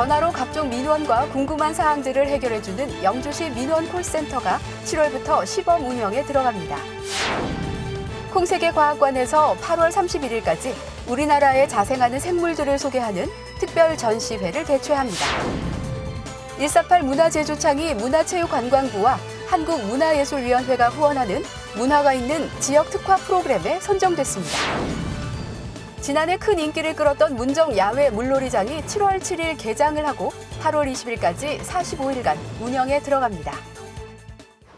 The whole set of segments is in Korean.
전화로 각종 민원과 궁금한 사항들을 해결해주는 영주시 민원 콜센터가 7월부터 시범 운영에 들어갑니다. 콩세계과학관에서 8월 31일까지 우리나라에 자생하는 생물들을 소개하는 특별 전시회를 개최합니다. 148 문화제조창이 문화체육관광부와 한국문화예술위원회가 후원하는 문화가 있는 지역 특화 프로그램에 선정됐습니다. 지난해 큰 인기를 끌었던 문정 야외 물놀이장이 7월 7일 개장을 하고 8월 20일까지 45일간 운영에 들어갑니다.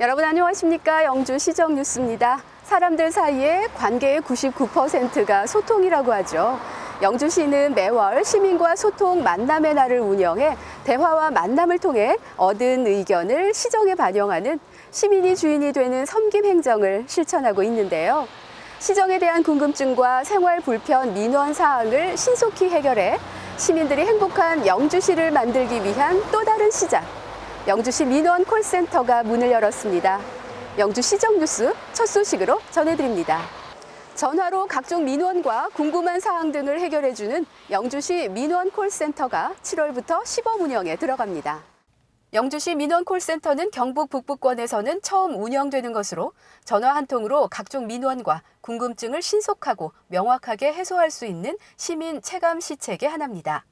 여러분 안녕하십니까? 영주 시정 뉴스입니다. 사람들 사이에 관계의 99%가 소통이라고 하죠. 영주시는 매월 시민과 소통 만남의 날을 운영해 대화와 만남을 통해 얻은 의견을 시정에 반영하는 시민이 주인이 되는 섬김 행정을 실천하고 있는데요. 시정에 대한 궁금증과 생활 불편 민원 사항을 신속히 해결해 시민들이 행복한 영주시를 만들기 위한 또 다른 시작. 영주시 민원 콜센터가 문을 열었습니다. 영주 시정 뉴스 첫 소식으로 전해드립니다. 전화로 각종 민원과 궁금한 사항 등을 해결해주는 영주시 민원 콜센터가 7월부터 시범 운영에 들어갑니다. 영주시 민원 콜센터는 경북 북부권에서는 처음 운영되는 것으로 전화 한 통으로 각종 민원과 궁금증을 신속하고 명확하게 해소할 수 있는 시민 체감 시책의 하나입니다.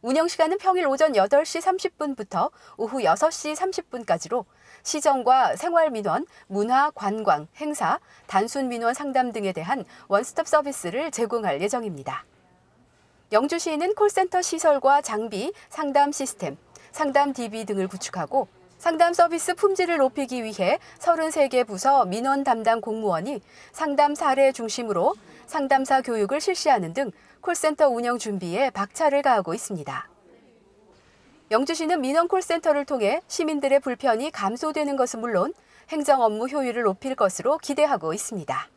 운영 시간은 평일 오전 8시 30분부터 오후 6시 30분까지로 시정과 생활 민원, 문화, 관광, 행사, 단순 민원 상담 등에 대한 원스톱 서비스를 제공할 예정입니다. 영주시는 콜센터 시설과 장비, 상담 시스템, 상담 DB 등을 구축하고 상담 서비스 품질을 높이기 위해 33개 부서 민원 담당 공무원이 상담 사례 중심으로 상담사 교육을 실시하는 등 콜센터 운영 준비에 박차를 가하고 있습니다. 영주시는 민원 콜센터를 통해 시민들의 불편이 감소되는 것은 물론 행정 업무 효율을 높일 것으로 기대하고 있습니다.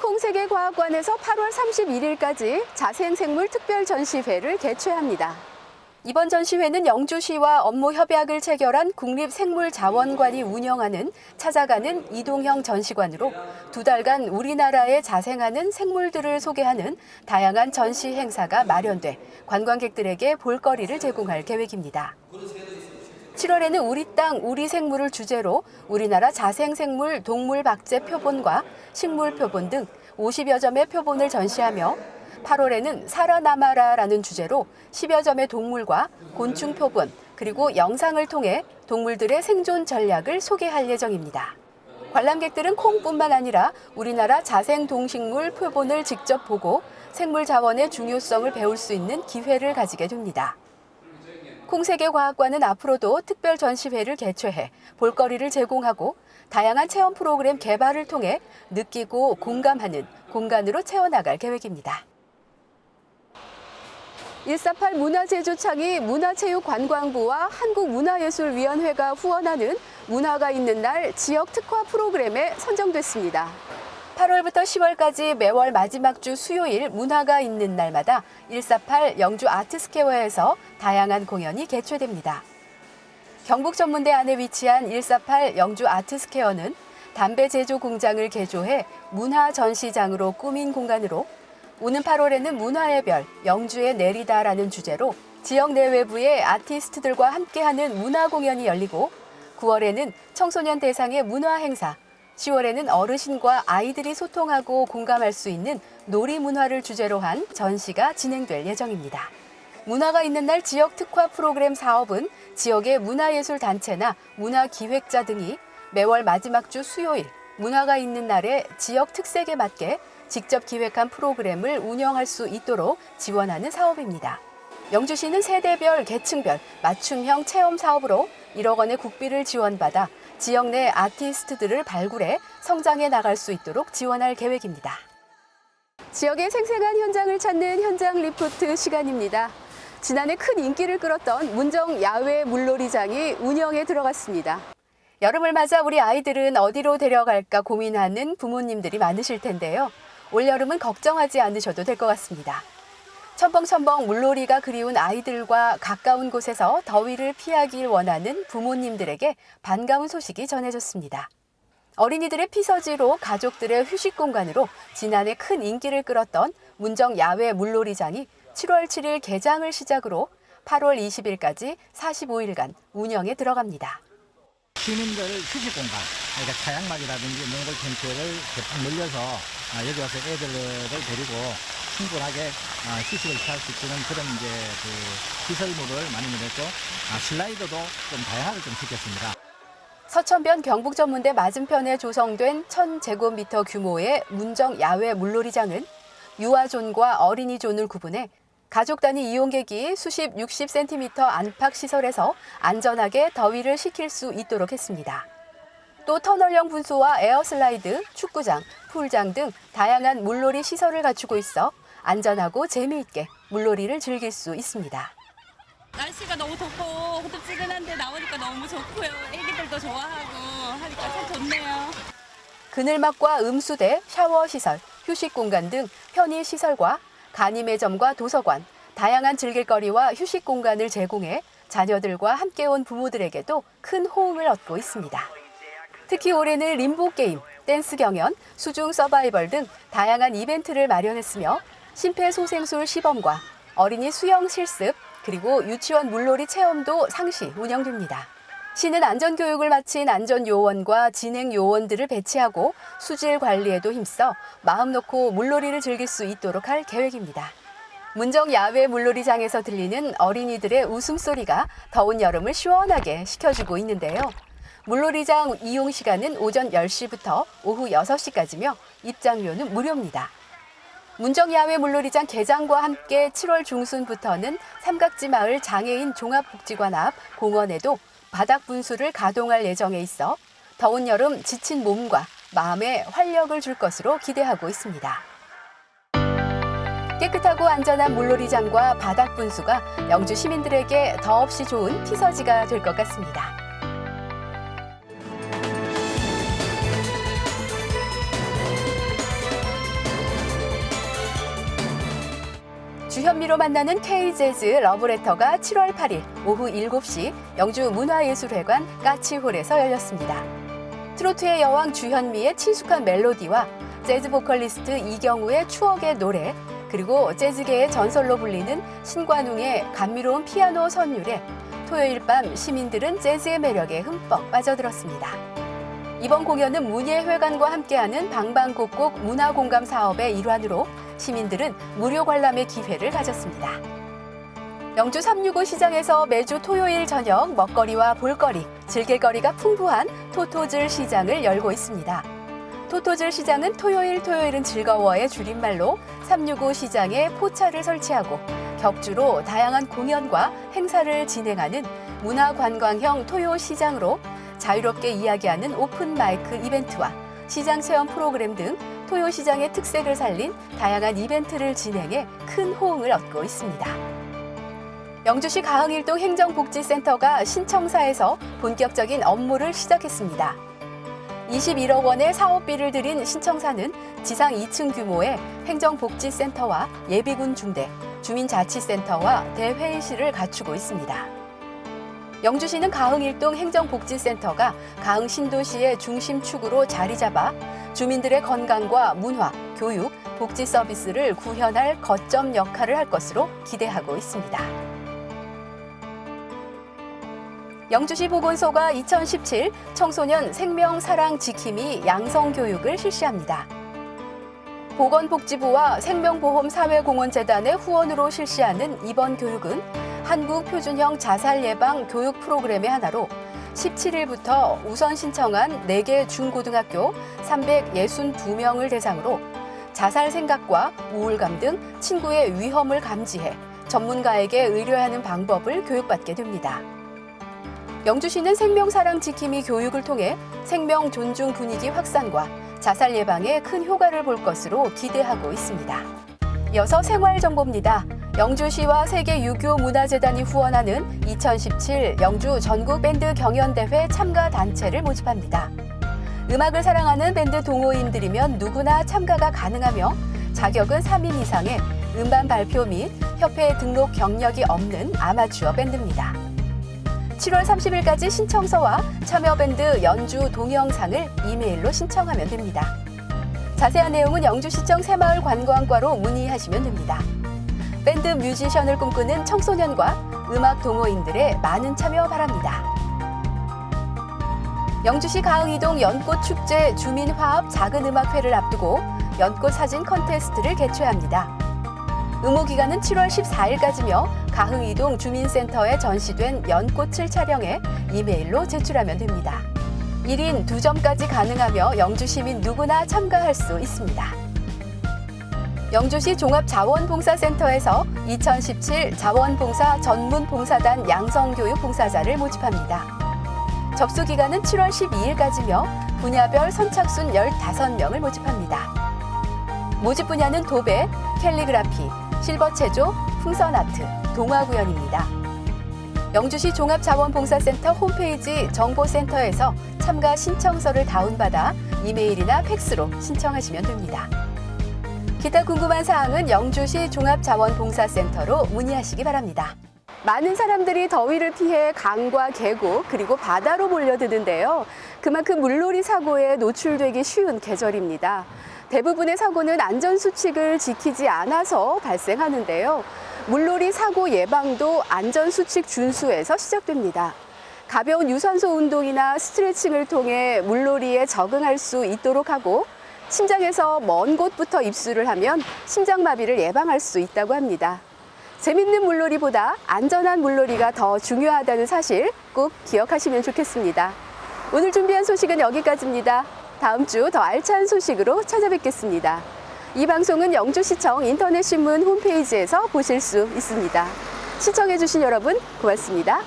콩세계과학관에서 8월 31일까지 자생생물 특별 전시회를 개최합니다. 이번 전시회는 영주시와 업무 협약을 체결한 국립생물자원관이 운영하는 찾아가는 이동형 전시관으로 두 달간 우리나라에 자생하는 생물들을 소개하는 다양한 전시 행사가 마련돼 관광객들에게 볼거리를 제공할 계획입니다. 7월에는 우리 땅, 우리 생물을 주제로 우리나라 자생생물 동물 박제 표본과 식물 표본 등 50여 점의 표본을 전시하며 8월에는 살아남아라라는 주제로 10여 점의 동물과 곤충 표본 그리고 영상을 통해 동물들의 생존 전략을 소개할 예정입니다. 관람객들은 콩뿐만 아니라 우리나라 자생 동식물 표본을 직접 보고 생물 자원의 중요성을 배울 수 있는 기회를 가지게 됩니다. 콩세계과학관은 앞으로도 특별 전시회를 개최해 볼거리를 제공하고 다양한 체험 프로그램 개발을 통해 느끼고 공감하는 공간으로 채워나갈 계획입니다. 148 문화제조창이 문화체육관광부와 한국문화예술위원회가 후원하는 문화가 있는 날 지역 특화 프로그램에 선정됐습니다. 8월부터 10월까지 매월 마지막 주 수요일 문화가 있는 날마다 148 영주 아트스퀘어에서 다양한 공연이 개최됩니다. 경북 전문대 안에 위치한 148 영주 아트스퀘어는 담배 제조 공장을 개조해 문화 전시장으로 꾸민 공간으로 오는 8월에는 문화의 별, 영주에 내리다라는 주제로 지역 내외부의 아티스트들과 함께하는 문화 공연이 열리고 9월에는 청소년 대상의 문화 행사, 10월에는 어르신과 아이들이 소통하고 공감할 수 있는 놀이 문화를 주제로 한 전시가 진행될 예정입니다. 문화가 있는 날 지역 특화 프로그램 사업은 지역의 문화예술 단체나 문화기획자 등이 매월 마지막 주 수요일 문화가 있는 날에 지역 특색에 맞게 직접 기획한 프로그램을 운영할 수 있도록 지원하는 사업입니다. 영주시는 세대별, 계층별 맞춤형 체험 사업으로 1억 원의 국비를 지원받아 지역 내 아티스트들을 발굴해 성장해 나갈 수 있도록 지원할 계획입니다. 지역의 생생한 현장을 찾는 현장 리포트 시간입니다. 지난해 큰 인기를 끌었던 문정 야외 물놀이장이 운영에 들어갔습니다. 여름을 맞아 우리 아이들은 어디로 데려갈까 고민하는 부모님들이 많으실 텐데요. 올여름은 걱정하지 않으셔도 될 것 같습니다. 첨벙첨벙 물놀이가 그리운 아이들과 가까운 곳에서 더위를 피하길 원하는 부모님들에게 반가운 소식이 전해졌습니다. 어린이들의 피서지로 가족들의 휴식 공간으로 지난해 큰 인기를 끌었던 문정 야외 물놀이장이 7월 7일 개장을 시작으로 8월 20일까지 45일간 운영에 들어갑니다. 시민들 휴식 공간, 그러니까 차양막이라든지 몽골 텐트를 대폭 늘려서 아, 여기 와서 애들을 데리고 충분하게 아, 휴식을 취할 수 있는 그런 이제 그 시설물을 많이 늘렸고 아, 슬라이더도 좀 다양하게 좀 시켰습니다. 서천변 경북전문대 맞은편에 조성된 1000제곱미터 규모의 문정 야외 물놀이장은 유아존과 어린이존을 구분해 가족 단위 이용객이 수십 60cm 안팎 시설에서 안전하게 더위를 식힐 수 있도록 했습니다. 또 터널형 분수와 에어슬라이드, 축구장, 풀장 등 다양한 물놀이 시설을 갖추고 있어 안전하고 재미있게 물놀이를 즐길 수 있습니다. 날씨가 너무 덥고 후덥지근한데 나오니까 너무 좋고요. 애기들도 좋아하고 하니까 참 좋네요. 그늘막과 음수대, 샤워 시설, 휴식 공간 등 편의 시설과 간이 매점과 도서관, 다양한 즐길거리와 휴식 공간을 제공해 자녀들과 함께 온 부모들에게도 큰 호응을 얻고 있습니다. 특히 올해는 림보 게임, 댄스 경연, 수중 서바이벌 등 다양한 이벤트를 마련했으며 심폐소생술 시범과 어린이 수영 실습, 그리고 유치원 물놀이 체험도 상시 운영됩니다. 시는 안전교육을 마친 안전요원과 진행요원들을 배치하고 수질 관리에도 힘써 마음 놓고 물놀이를 즐길 수 있도록 할 계획입니다. 문정 야외 물놀이장에서 들리는 어린이들의 웃음소리가 더운 여름을 시원하게 식혀주고 있는데요. 물놀이장 이용 시간은 오전 10시부터 오후 6시까지며 입장료는 무료입니다. 문정 야외 물놀이장 개장과 함께 7월 중순부터는 삼각지 마을 장애인 종합복지관 앞 공원에도 바닥 분수를 가동할 예정에 있어 더운 여름 지친 몸과 마음에 활력을 줄 것으로 기대하고 있습니다. 깨끗하고 안전한 물놀이장과 바닥 분수가 영주 시민들에게 더없이 좋은 피서지가 될 것 같습니다. 주현미로 만나는 K-재즈 러브레터가 7월 8일 오후 7시 영주 문화예술회관 까치홀에서 열렸습니다. 트로트의 여왕 주현미의 친숙한 멜로디와 재즈 보컬리스트 이경우의 추억의 노래 그리고 재즈계의 전설로 불리는 신관웅의 감미로운 피아노 선율에 토요일 밤 시민들은 재즈의 매력에 흠뻑 빠져들었습니다. 이번 공연은 문예회관과 함께하는 방방곡곡 문화공감 사업의 일환으로 시민들은 무료 관람의 기회를 가졌습니다. 영주 365 시장에서 매주 토요일 저녁 먹거리와 볼거리, 즐길거리가 풍부한 토토즐 시장을 열고 있습니다. 토토즐 시장은 토요일 토요일은 즐거워의 줄임말로 365 시장에 포차를 설치하고 격주로 다양한 공연과 행사를 진행하는 문화관광형 토요 시장으로 자유롭게 이야기하는 오픈 마이크 이벤트와 시장 체험 프로그램 등 토요 시장의 특색을 살린 다양한 이벤트를 진행해 큰 호응을 얻고 있습니다. 영주시 가흥일동 행정복지센터가 신청사에서 본격적인 업무를 시작했습니다. 21억 원의 사업비를 들인 신청사는 지상 2층 규모의 행정복지센터와 예비군 중대, 주민자치센터와 대회의실을 갖추고 있습니다. 영주시는 가흥일동 행정복지센터가 가흥 신도시의 중심축으로 자리 잡아 주민들의 건강과 문화, 교육, 복지 서비스를 구현할 거점 역할을 할 것으로 기대하고 있습니다. 영주시 보건소가 2017 청소년 생명 사랑 지킴이 양성 교육을 실시합니다. 보건복지부와 생명보험사회공헌재단의 후원으로 실시하는 이번 교육은 한국 표준형 자살 예방 교육 프로그램의 하나로 17일부터 우선 신청한 4개 중고등학교 362명을 대상으로 자살 생각과 우울감 등 친구의 위험을 감지해 전문가에게 의뢰하는 방법을 교육받게 됩니다. 영주시는 생명사랑 지킴이 교육을 통해 생명 존중 분위기 확산과 자살 예방에 큰 효과를 볼 것으로 기대하고 있습니다. 이어서 생활 정보입니다. 영주시와 세계 유교 문화재단이 후원하는 2017 영주 전국 밴드 경연대회 참가 단체를 모집합니다. 음악을 사랑하는 밴드 동호인들이면 누구나 참가가 가능하며 자격은 3인 이상의 음반 발표 및 협회 등록 경력이 없는 아마추어 밴드입니다. 7월 30일까지 신청서와 참여 밴드 연주 동영상을 이메일로 신청하면 됩니다. 자세한 내용은 영주시청 새마을 관광과로 문의하시면 됩니다. 밴드 뮤지션을 꿈꾸는 청소년과 음악 동호인들의 많은 참여 바랍니다. 영주시 가흥이동 연꽃축제 주민화합 작은음악회를 앞두고 연꽃 사진 컨테스트를 개최합니다. 응모 기간은 7월 14일까지며 가흥 이동 주민센터에 전시된 연꽃을 촬영해 이메일로 제출하면 됩니다. 1인 2점까지 가능하며 영주 시민 누구나 참가할 수 있습니다. 영주시 종합자원봉사센터에서 2017 자원봉사 전문봉사단 양성교육 봉사자를 모집합니다. 접수 기간은 7월 12일까지며 분야별 선착순 15명을 모집합니다. 모집 분야는 도배, 캘리그라피, 실버 체조, 풍선 아트, 동화 구연입니다. 영주시 종합자원봉사센터 홈페이지 정보센터에서 참가 신청서를 다운받아 이메일이나 팩스로 신청하시면 됩니다. 기타 궁금한 사항은 영주시 종합자원봉사센터로 문의하시기 바랍니다. 많은 사람들이 더위를 피해 강과 계곡 그리고 바다로 몰려드는데요. 그만큼 물놀이 사고에 노출되기 쉬운 계절입니다. 대부분의 사고는 안전수칙을 지키지 않아서 발생하는데요. 물놀이 사고 예방도 안전수칙 준수에서 시작됩니다. 가벼운 유산소 운동이나 스트레칭을 통해 물놀이에 적응할 수 있도록 하고 심장에서 먼 곳부터 입수를 하면 심장마비를 예방할 수 있다고 합니다. 재밌는 물놀이보다 안전한 물놀이가 더 중요하다는 사실 꼭 기억하시면 좋겠습니다. 오늘 준비한 소식은 여기까지입니다. 다음 주 더 알찬 소식으로 찾아뵙겠습니다. 이 방송은 영주시청 인터넷신문 홈페이지에서 보실 수 있습니다. 시청해주신 여러분 고맙습니다.